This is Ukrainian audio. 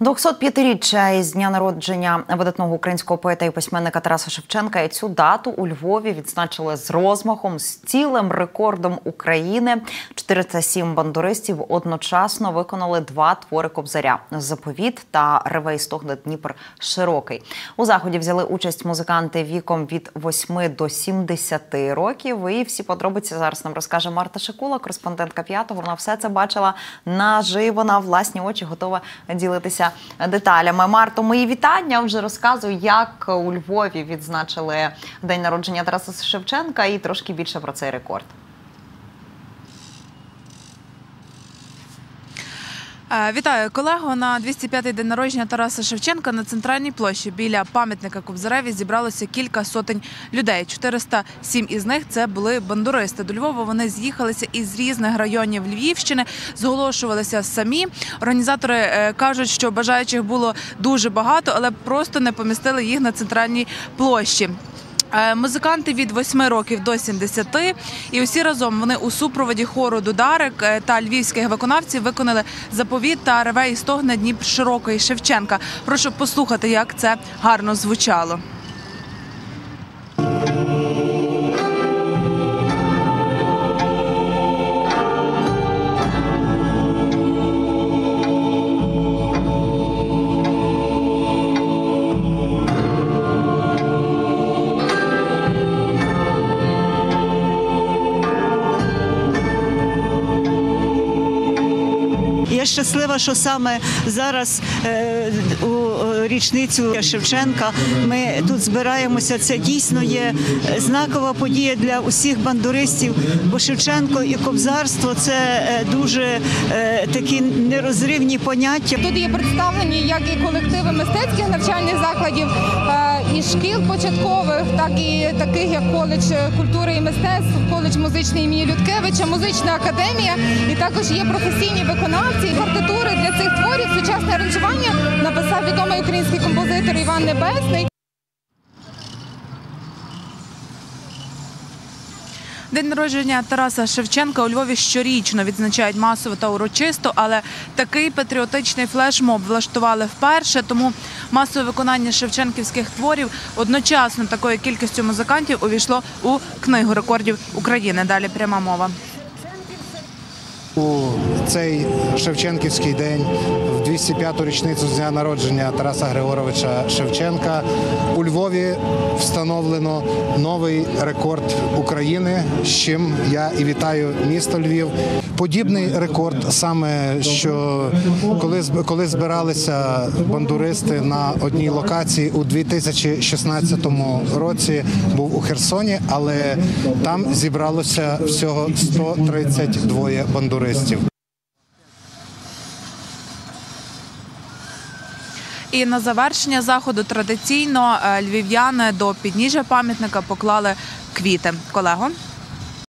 205-річчя із дня народження видатного українського поета і письменника Тараса Шевченка. І цю дату у Львові відзначили з розмахом з цілим рекордом України. 407 бандуристів одночасно виконали два твори кобзаря: заповіт та ревей стогне Дніпр широкий. У заході взяли участь музиканти віком від 8 до 70 років. І всі подробиці зараз нам розкаже Марта Шикула, кореспондентка п'ятого. Вона все це бачила наживо на власні очі, готова ділитися деталями. Марто, мої вітання. Вже розказую, як у Львові відзначили день народження Тараса Шевченка, і трошки більше про цей рекорд. Вітаю колего. На 205-й день народження Тараса Шевченка на центральній площі біля пам'ятника Кобзареві зібралося кілька сотень людей. 407 із них це були бандуристи. До Львова вони з'їхалися із різних районів Львівщини, зголошувалися самі. Організатори е, кажуть, що бажаючих було дуже багато, але просто не помістили їх на центральній площі. Е, Музиканти від 8 років до 70 і усі разом вони у супроводі хору Дударик е, та львівських виконавців виконали заповіт та реве і стогне Дніпр Широкої Шевченка. Прошу послухати, як це гарно звучало. Я щаслива, що саме зараз е, у річницю Шевченка ми тут збираємося. Це дійсно є знакова подія для усіх бандуристів, бо Шевченко і кобзарство це е, дуже е, такі нерозривні поняття. Тут є представлені як і колективи мистецьких навчальних закладів, і шкіл початкових, так і таких як коледж культури і мистецтв, коледж музичний імені Людкевича, музична академія. І також є професійні виконавці. Партитури для цих творів сучасне аранжування написав відомий український композитор Іван Небесний. День народження Тараса Шевченка у Львові щорічно відзначають масово та урочисто, але такий патріотичний флешмоб влаштували вперше. Тому масове виконання шевченківських творів одночасно такою кількістю музикантів увійшло у книгу рекордів України. Далі пряма мова. Цей Шевченківський день, в 205-ту річницю з дня народження Тараса Григоровича Шевченка, у Львові встановлено новий рекорд України, з чим я і вітаю місто Львів. Подібний рекорд саме що коли коли збиралися бандуристи на одній локації у 2016 році, був у Херсоні, але там зібралося всього 132 бандуристів. І на завершення заходу традиційно е, львів'яни до підніжжя пам'ятника поклали квіти. Колего.